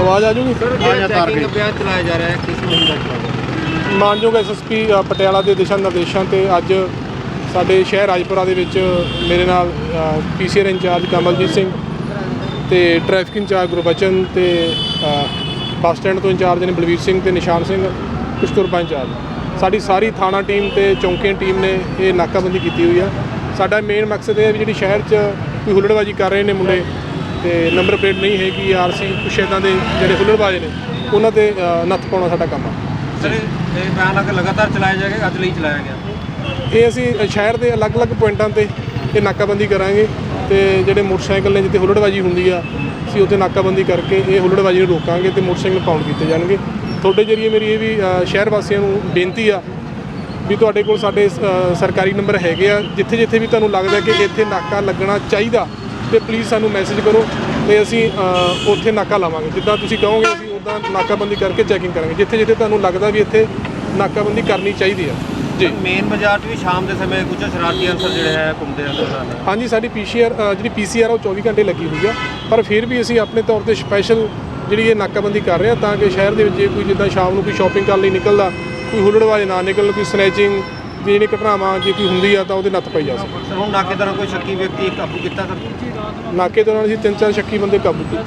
ਆਵਾਜ਼ ਆ ਜੂਗੀ? ਆ ਜਾ ਤਾਰ ਗਈ। ਅਭਿਆਨ ਚਲਾਇਆ ਜਾ ਰਿਹਾ ਹੈ ਕਿਸ ਮਾਨਯੋਗ ਐਸਐਸਪੀ ਪਟਿਆਲਾ ਦੇ ਦਿਸ਼ਾ ਨਿਰਦੇਸ਼ਾਂ ਤੇ ਅੱਜ ਸਾਡੇ ਸ਼ਹਿਰ ਰਾਜਪੁਰਾ ਦੇ ਵਿੱਚ ਮੇਰੇ ਨਾਲ ਪੀਸੀਆਰ ਇੰਚਾਰਜ ਕਮਲਜੀਤ ਸਿੰਘ ਤੇ ਟ੍ਰੈਫਿਕ ਇੰਚਾਰਜ ਗੁਰਬਚਨ ਤੇ ਬੱਸ ਸਟੈਂਡ ਤੋਂ ਇੰਚਾਰਜ ਨੇ ਬਲਵੀਰ ਸਿੰਘ ਤੇ ਨਿਸ਼ਾਨ ਸਿੰਘ ਕੁਸ਼ਤੁਰਬਾ ਇੰਚਾਰਜ। ਸਾਡੀ ਸਾਰੀ ਥਾਣਾ ਟੀਮ ਤੇ ਚੌਂਕੀਆਂ ਟੀਮ ਨੇ ਇਹ ਨਾਕਾਬੰਦੀ ਕੀਤੀ ਹੋਈ ਆ। ਸਾਡਾ ਮੇਨ ਮਕਸਦ ਇਹ ਹੈ ਵੀ ਜਿਹੜੀ ਸ਼ਹਿਰ 'ਚ ਕੋਈ ਹੁੱਲੜਬਾਜੀ ਕਰ ਰਹੇ ਨੇ ਮੁੰਡੇ ਤੇ ਨੰਬਰ ਪਲੇਟ ਨਹੀਂ ਹੈਗੀ ਆਰਸੀ ਕੁਛ ਇੱਦਾਂ ਦੇ ਜਿਹੜੇ ਹੁੱਲੜਬਾਜ਼ ਨੇ ਉਹਨਾਂ ਤੇ ਨੱਥ ਪਾਉਣਾ ਸਾਡਾ ਕੰਮ ਆ। ਸਰ ਇਹ ਅਗਰ ਲਗਾਤਾਰ ਚਲਾਇਆ ਜਾਏਗਾ ਅੱਜ ਲਈ ਚਲਾਇਆ ਗਿਆ। ਇਹ ਅਸੀਂ ਸ਼ਹਿਰ ਦੇ ਅਲੱਗ-ਅਲੱਗ ਪੁਆਇੰਟਾਂ ਤੇ ਇਹ ਨਾਕਾਬੰਦੀ ਕਰਾਂਗੇ ਤੇ ਜਿਹੜੇ ਮੋਟਰਸਾਈਕਲ ਨੇ ਜਿੱਥੇ ਹੁੱਲੜਬਾਜੀ ਹੁੰਦੀ ਆ ਅਸੀਂ ਉੱਥੇ ਨਾਕਾਬੰਦੀ ਕਰਕੇ ਇਹ ਹੁੱਲੜਬਾਜੀ ਨੂੰ ਰੋਕਾਂਗੇ ਤੇ ਮੋਟਰਸਾਈਕਲ ਪਾਉਣ ਕੀਤੇ ਜਾਣਗੇ। ਤੁਹਾਡੇ ਜਰੀਏ ਮੇਰੀ ਇਹ ਵੀ ਸ਼ਹਿਰ ਵਾਸੀਆਂ ਨੂੰ ਬੇਨਤੀ ਆ ਵੀ ਤੁਹਾਡੇ ਕੋਲ ਸਾਡੇ ਸਰਕਾਰੀ ਨੰਬਰ ਹੈਗੇ ਆ ਜਿੱਥੇ ਜਿੱਥੇ ਵੀ ਤੁਹਾਨੂੰ ਲੱਗਦਾ ਕਿ ਇੱਥੇ ਨਾਕਾ ਲੱਗਣਾ ਚਾਹੀਦਾ ਤੇ ਪਲੀਜ਼ ਸਾਨੂੰ ਮੈਸੇਜ ਕਰੋ ਤੇ ਅਸੀਂ ਉੱਥੇ ਨਾਕਾ ਲਾਵਾਂਗੇ। ਜਿੱਦਾਂ ਤੁਸੀਂ ਕਹੋਗੇ ਅਸੀਂ ਉੱਦਾਂ ਨਾਕਾਬੰਦੀ ਕਰਕੇ ਚੈਕਿੰਗ ਕਰਾਂਗੇ। ਜਿੱਥੇ ਜਿੱਥੇ ਤੁਹਾਨੂੰ ਲੱਗਦਾ ਵੀ ਇੱਥੇ ਨਾਕਾਬੰਦੀ ਕਰਨੀ ਚਾਹੀਦੀ ਆ ਜੀ। ਮੇਨ ਬਾਜ਼ਾਰ 'ਚ ਵੀ ਸ਼ਾਮ ਦੇ ਸਮੇਂ ਕੁਝ ਸ਼ਰਾਰਤੀ ਅਨਸਰ ਜਿਹੜੇ ਹੈ ਘੁੰਮਦੇ ਰਹਿੰਦੇ ਹਨ ਹਾਂਜੀ ਸਾਡੀ ਪੀਸੀਆਰ ਜਿਹੜੀ ਪੀਸੀਆਰ ਉਹ 24 ਘੰਟੇ ਲੱਗੀ ਹੋਈ ਆ। ਪਰ ਫਿਰ ਵੀ ਅਸੀਂ ਆਪਣੇ ਤੌਰ ਤੇ ਸਪੈਸ਼ਲ ਜਿਹੜੀ ਇਹ ਨਾਕਾਬੰਦੀ ਕਰ ਰਹੇ ਹਾਂ ਤਾਂ ਕਿ ਸ਼ਹਿਰ ਦੇ ਵਿੱਚ ਜੇ ਕੋਈ ਜਿੱਦਾਂ ਸ਼ਾਮ ਨੂੰ ਕੋਈ ਸ਼ਾਪਿੰਗ ਕਰਨ ਲਈ ਨਿਕਲਦਾ ਕੋਈ ਹੁੱਲੜਬਾਜ਼ ਨਾ ਨਿਕਲ ਕੋਈ ਸਨੈਚਿੰਗ ਜਿਹੜੀ ਘਟਨਾਵਾਂ ਜੇ ਕੋਈ ਹੁੰਦੀ ਆ ਤਾਂ ਉਹਦੇ ਨੱਥ ਪਈ ਜਾ ਸਕੇ ਸਰ ਹੁਣ ਨਾਕੇ ਦੌਰਾਨ ਕੋਈ ਸ਼ੱਕੀ ਵਿਅਕਤੀ ਕਾਬੂ ਕੀਤਾ ਸਰ ਨਾਕੇ ਦੌਰਾਨ ਅਸੀਂ ਤਿੰਨ ਚਾਰ ਸ਼ੱਕੀ ਬੰਦੇ ਕਾਬੂ ਕੀਤੇ।